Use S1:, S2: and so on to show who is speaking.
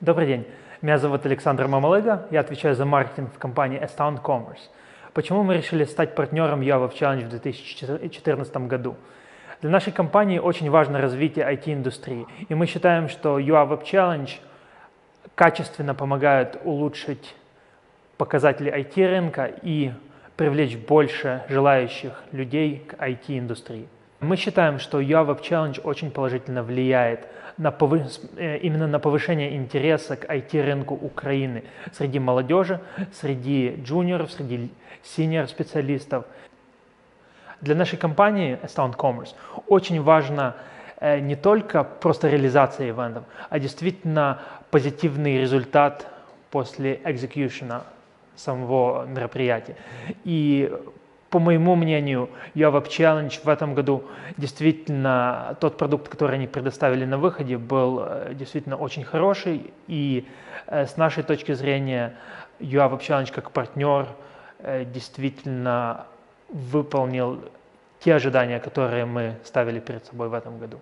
S1: Добрый день. Меня зовут Александр Мамалыга. Я отвечаю за маркетинг в компании Astound Commerce. Почему мы решили стать партнером UA Challenge в 2014 году? Для нашей компании очень важно развитие IT-индустрии. И мы считаем, что UA Web Challenge качественно помогает улучшить показатели IT-рынка и привлечь больше желающих людей к IT-индустрии. Мы считаем, что Web Challenge очень положительно влияет на повы... Э, именно на повышение интереса к IT-рынку Украины среди молодежи, среди джуниоров, среди синьор-специалистов. Для нашей компании Astound Commerce очень важно э, не только просто реализация ивентов, а действительно позитивный результат после экзекьюшена самого мероприятия. И по моему мнению, Java Challenge в этом году действительно тот продукт, который они предоставили на выходе, был э, действительно очень хороший. И э, с нашей точки зрения, Java Challenge как партнер э, действительно выполнил те ожидания, которые мы ставили перед собой в этом году.